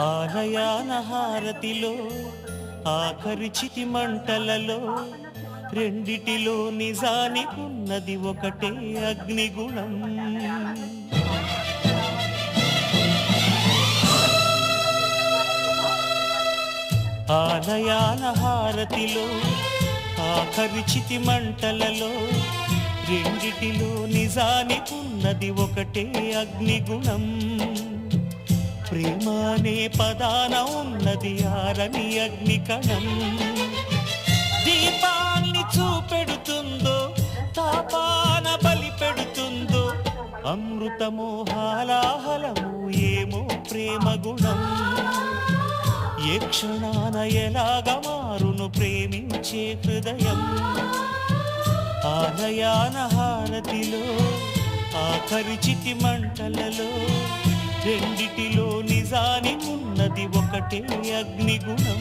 ఆలయాన హారతిలో ఆఖరి చితి మంటలలో రెండిటిలో నిజానికున్నది ఒకటే అగ్నిగుణం. ఆలయాన హారతిలో ఆఖరి చితి మంటలలో రెండిటిలో నిజానికున్నది ఒకటే అగ్నిగుణం. ప్రేమ అనే పదాన ఉన్నది ఆరని అగ్నికణం దీపాన్ని చూపెడుతుందో తాపాన బలి పెడుతుందో అమృతమో హాలాహలము ఏమో ప్రేమ గుణం. ఏ క్షణాన ఎలాగ మారును ప్రేమించే హృదయం. ఆలయాన హారతిలో ఆఖరి చితి మంటలలో రెండిటిలో నిజానికున్నది ఒకటే అగ్నిగుణం.